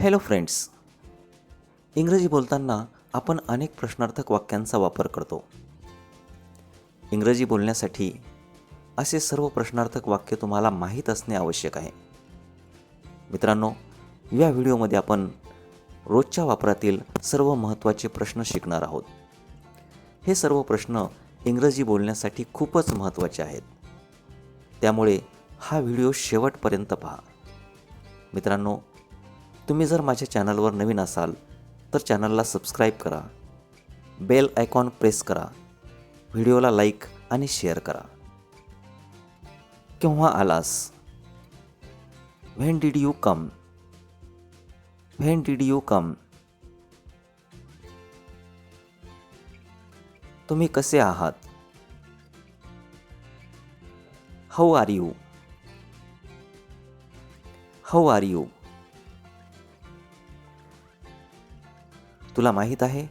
Hello friends इंग्रजी बोलताना आपण अनेक प्रश्नार्थक वाक्यांचा वापर करतो. इंग्रजी बोलण्यासाठी असे सर्व प्रश्नार्थक वाक्य तुम्हाला माहीत असणे आवश्यक आहे. मित्रांनो या व्हिडिओमध्ये आपण रोजच्या वापरातील सर्व महत्त्वाचे प्रश्न शिकणार आहोत. हे सर्व प्रश्न इंग्रजी बोलण्यासाठी खूपच महत्त्वाचे आहेत. त्यामुळे हा व्हिडिओ शेवटपर्यंत पहा. मित्रांनो तुम्ही जर माझ्या चॅनलवर नवीन असाल तर चॅनलला सबस्क्राईब करा. बेल आयकॉन प्रेस करा. व्हिडिओला लाईक आणि शेअर करा. केव्हा आलास? When did you come when did you come तुम्ही कसे आहात? How are you how are you तुला माहीत आहे?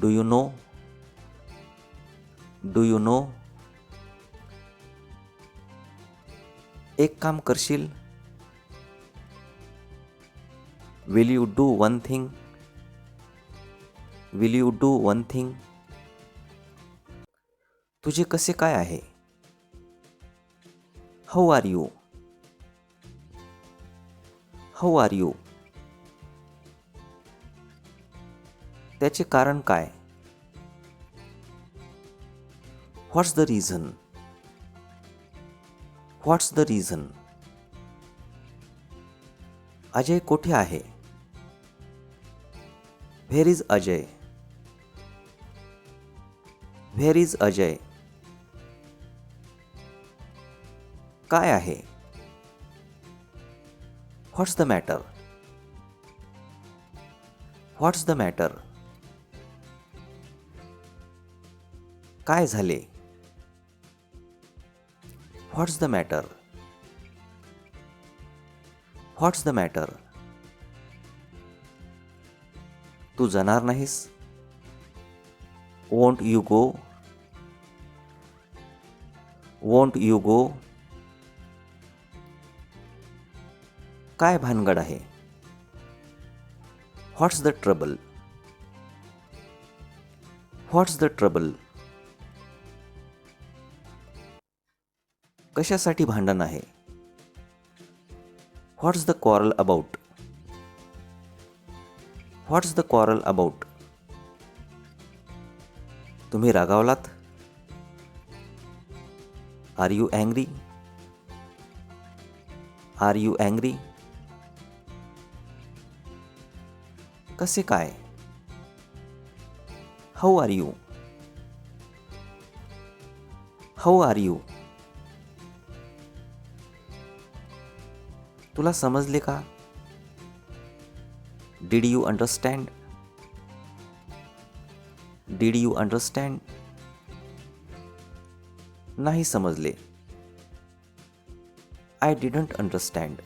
Do you know do you know एक काम करशील? Will you do one thing will you do one thing तुझे कसे काय आहे? How are you how are you त्याचे कारण काय? What's the reason what's the reason Ajay कोठे आहे? Where is Ajay? Where is Ajay? काय आहे? What's the matter what's the matter काय झाले? What's the matter what's the matter तू जाणार नाहीस? Won't you go won't you go काय भानगड आहे? What's the trouble what's the trouble कशासाठी भांडण आहे? What's the quarrel about what's the quarrel about तुम्ही रागावलात? Are you angry are you angry कसे काय? How are you how are you तुला समजले का? Did you understand did you understand नाही समजले. I didn't understand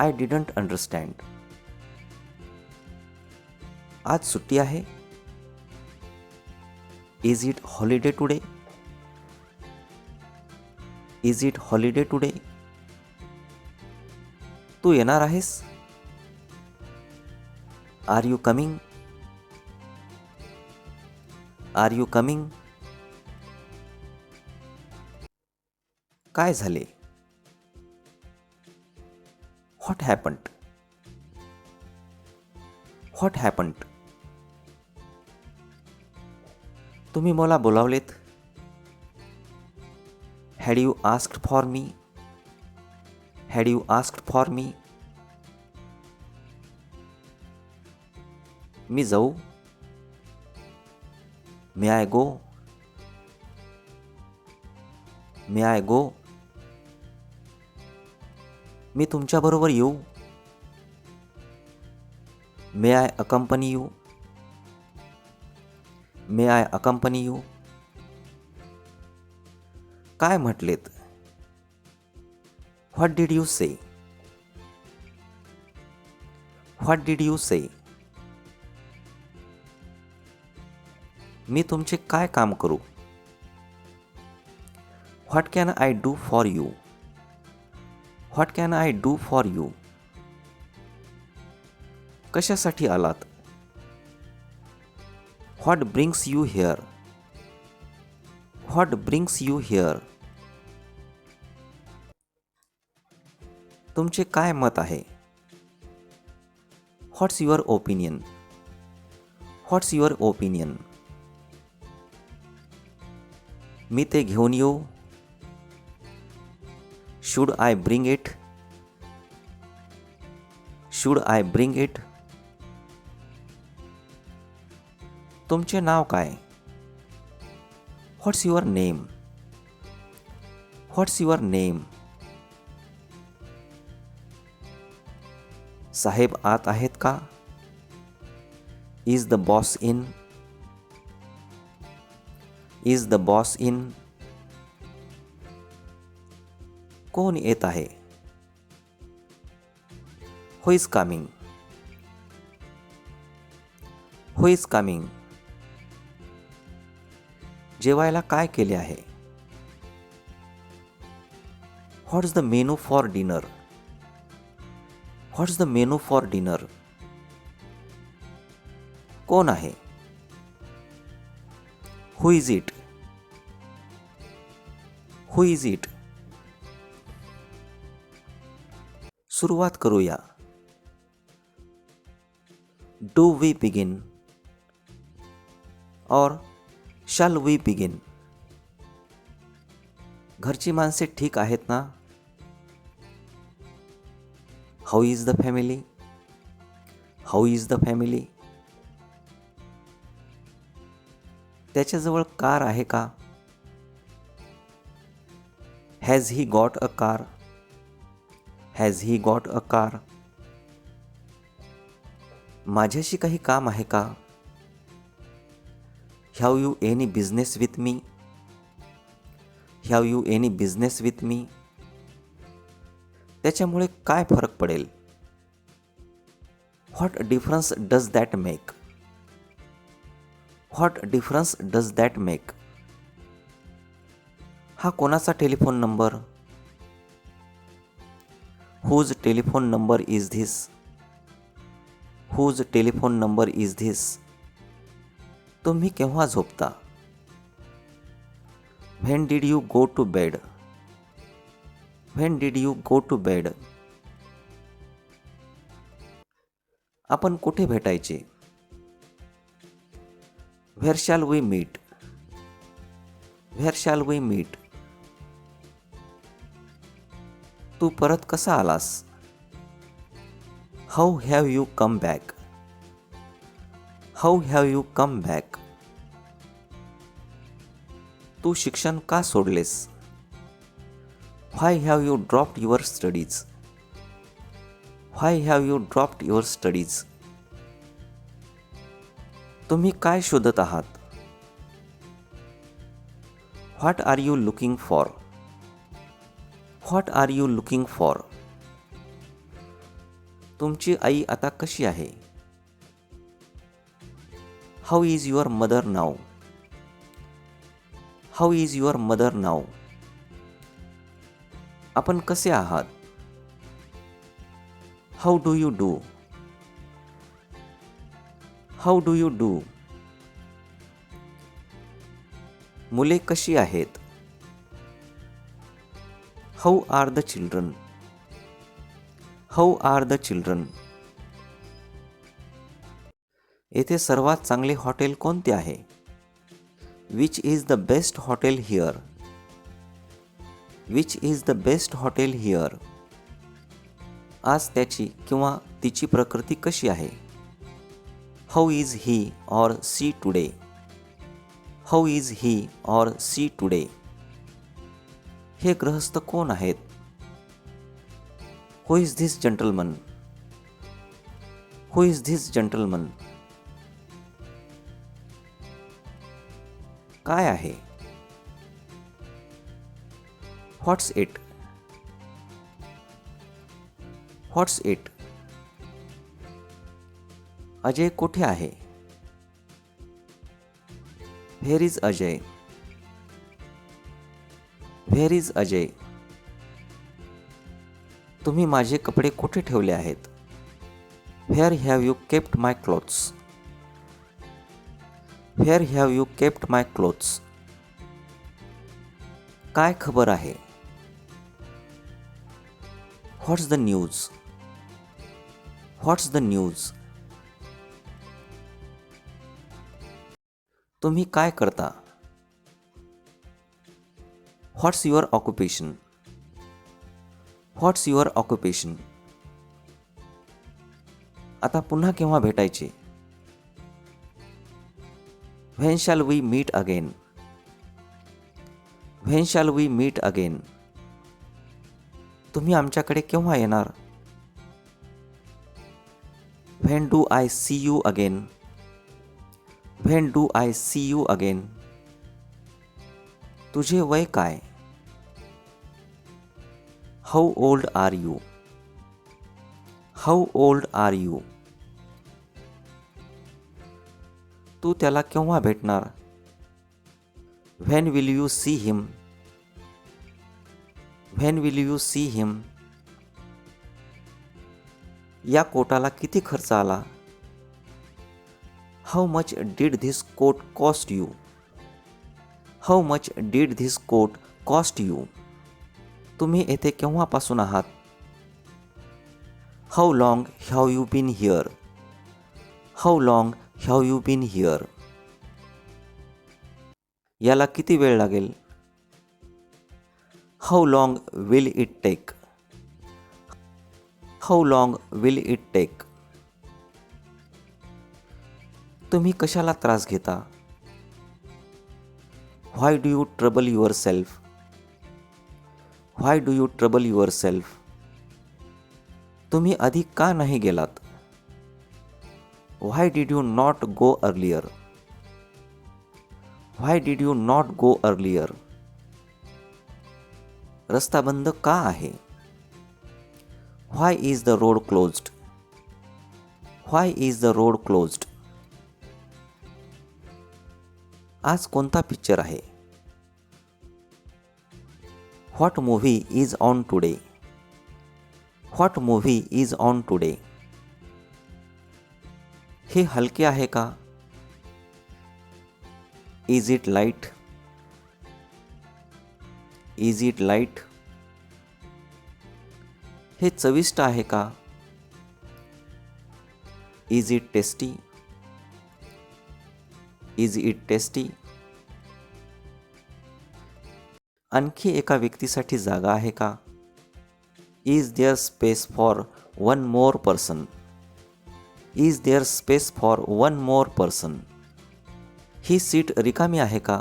I didn't understand आज सुट्टी आहे? Is it holiday today is it holiday today तू येणार आहेस? Are you coming are you coming काय झाले? व्हॉट हॅपंट व्हॉट हॅपंट तुम्ही मला बोलावलेत? Had you asked for me had you asked for me मी जाऊ may I go may I go मी तुमच्याबरोबर येऊ may I accompany you may I accompany you काय म्हटलेत? What did you say what did you say मी तुमचे काय काम करू? What can I do for you what can I do for you कशासाठी आलात? What brings you here what brings you here तुमचे काय मत आहे? What's your opinion what's your opinion मी ते घेऊन येऊ. Should I bring it should I bring it तुमचे नाव काय? What's your name what's your name साहेब आत आहेत का? Is the boss in is the boss in कोण येत आहे? Who is coming who is coming जेवायला काय केले आहे? What's the menu for dinner what's the menu for dinner कोण आहे? Who is it who is it सुरुवात करूया. Do we begin or shall we begin घरची माणसे ठीक आहेत ना? How is the family how is the family त्याच्याजवळ कार आहे का? Has he got a car has he got a car माझ्याशी काही काम आहे का? Have you any business with me have you any business with me त्याच्यामुळे काय फरक पडेल? What difference does that make what difference does that make हा कोणाचा telephone number? Whose telephone number is this whose telephone number is this तुम्ही केव्हा झोपता? When did you go to bed when did you go to bed आपण कुठे भेटायचे? Where shall we meet where shall we meet तू परत कसा आलास? How have you come back how have you come back तू शिक्षण का सोडलेस? Why have you dropped your studies why have you dropped your studies तुम्ही काय शोधत आहात? What are you looking for what are you looking for तुमची आई आता कशी आहे? How is your mother now how is your mother now आपण कसे आहात? How do you do how do you do मुले कशी आहेत? How are the children how are the children येथे सर्वात चांगले हॉटेल कोणते आहे? Which is the best hotel here which is the best hotel here आज त्याची किंवा तिची प्रकृती कशी आहे? How is he or she today how is he or she today हे गृहस्थ कोण आहेत? Who is this gentleman who is this gentleman काय आहे? What's it what's it Ajay कुठे आहे? Where is Ajay? Where is Ajay? तुम्ही माझे कपडे कुठे ठेवले आहेत? Where have you kept my clothes where have you kept my clothes काय खबर आहे? What's the news what's the news तुम्ही काय करता? What's your occupation what's your occupation आता पुन्हा केव्हा भेटायचे? When shall we meet again when shall we meet again तुम्ही आमच्याकडे केव्हा येणार? When do I see you again when do I see you again तुझे वय काय? How old are you how old are you तू त्याला केव्हा भेटणार? When will you see him when will you see him या कोटाला किती खर्च आला? How much did this coat cost you how much did this coat cost you तुम्ही येथे केव्हापासून आहात? How long have you been here how long have you been here याला किती वेळ लागेल? How long will it take how long will it take तुम्ही कशाला त्रास घेता? Why do you trouble yourself why do you trouble yourself तुम्ही आधी का नाही गेलात? Why did you not go earlier why did you not go earlier रस्ता बंद का आहे why is the road closed why is the road closed आज कोणता पिक्चर आहे what movie is on today what movie is on today हे हलके आहे का? Is it light is it light हे चविष्ट आहे का? Is it tasty is it tasty आणखी एका व्यक्तीसाठी जागा आहे का? Is there space for one more person is there space for one more person he seat रिकामी आहे का?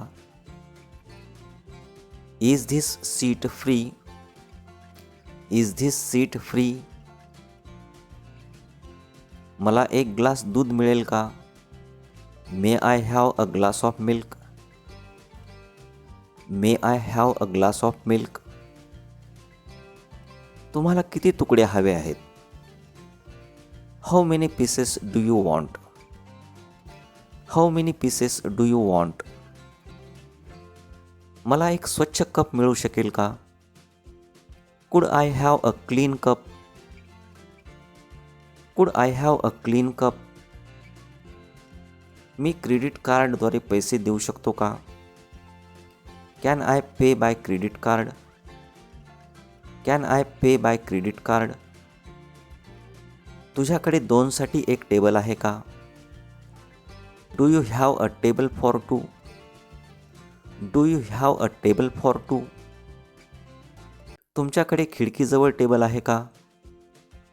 Is this seat free is this seat free मला एक ग्लास दूध मिळेल का? May I have a glass of milk may I have a glass of milk तुम्हाला किती तुकडे हवे आहेत? How many pieces do you want how many pieces do you want मला एक स्वच्छ कप मिळू शकेल का? Could I have a clean cup could I have a clean cup me credit कार्डद्वारे पैसे देऊ शकतो का? Can I pay by credit card can I pay by credit card तुझ्याकडे दोनसाठी एक टेबल आहे का? Do you have a table for two do you have a table for two तुमच्याकडे खिडकीजवळ टेबल आहे का?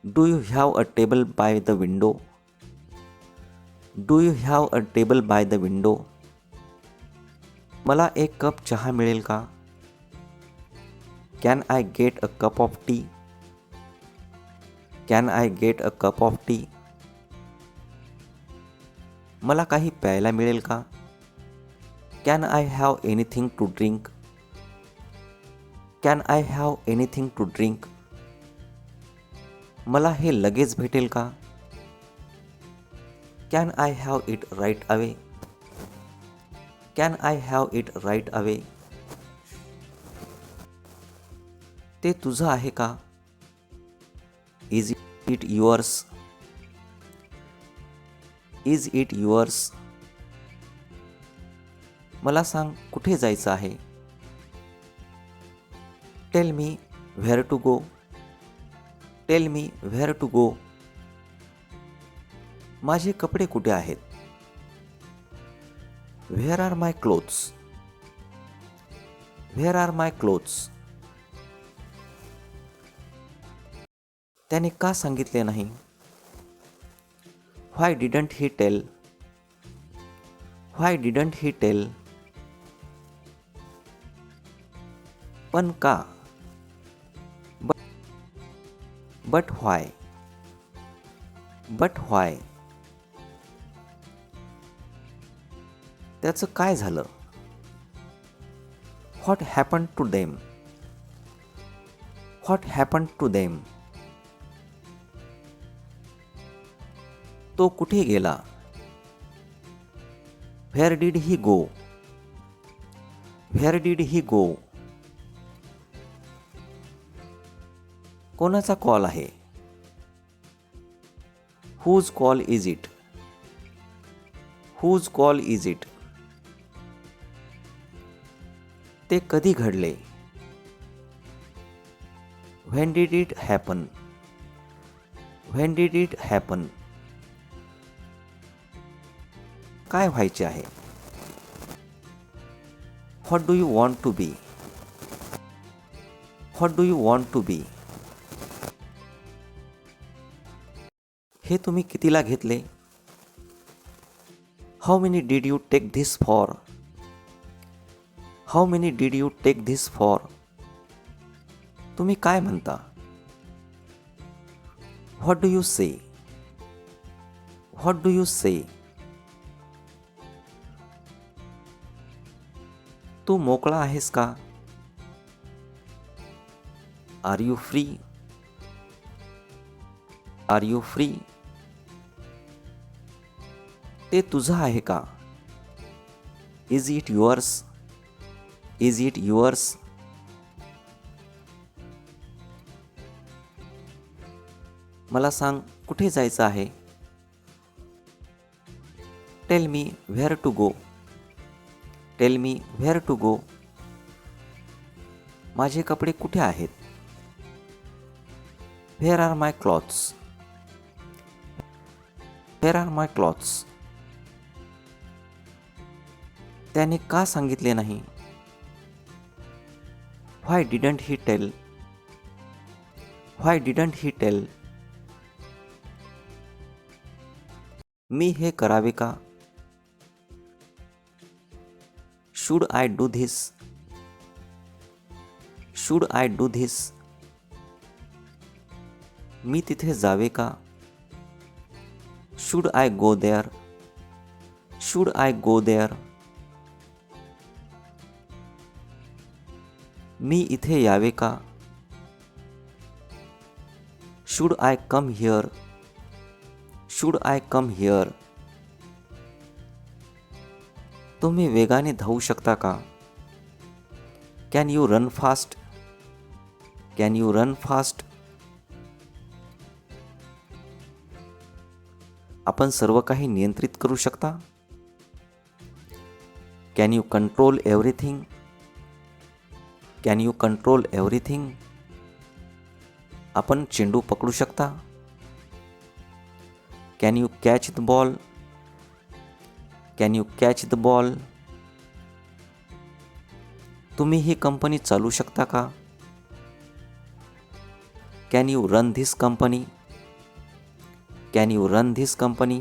Do you have a table by the window do you have a table by the window मला एक cup चहा मिळेल का? Can I get a cup of tea can I get a cup of tea मला काही प्यायला मिळेल का? Can I have anything to drink can I have anything to drink मला हे लगेच भेटेल का? Can I have it right away can I have it right away ते तुझं आहे का? Is it yours is it yours मला सांग कुठे जायचं आहे? Tell me where to go tell me where to go माझे कपडे कुठे आहेत? Where are my clothes where are my clothes त्याने का सांगितले नाही? Why didn't he tell why didn't he tell पण का? बट व्हाय बट व्हाय त्याचं काय झालं? What happen to them what happen to them तो कुठे गेला? Where did he go where did he go कोणाचा कॉल आहे? Whose call is it whose call is it ते कधी घडले? When did it happen when did it happen काय व्हायचे आहे? What do you want to be what do you want to be हे तुम्ही कितीला घेतले? How many did you take this for how many did you take this for तुम्ही काय म्हणता? What do you say what do you say तू मोकळा आहेस का? Are you free are you free ते तुझं आहे का? Is it yours is it yours मला सांग कुठे जायचं आहे? Tell me where to go tell me where to go माझे कपडे कुठे आहेत? Where are my clothes where are my clothes त्याने का सांगितले नाही? Why didn't he tell why didn't he tell मी हे करावे का? Should I do this should I do this मी तिथे जावे का should I go there should I go there मी इथे यावे का should I come here should I come here तुम्ही वेगाने धावू शकता का? Can you run fast can you run fast आपण सर्व काही नियंत्रित करू शकता? Can you control everything can you control everything आपण चेंडू पकडू शकता? Can you catch the ball can you catch the ball तुम्ही ही कंपनी चालू शकता का? Can you run this company can you run this company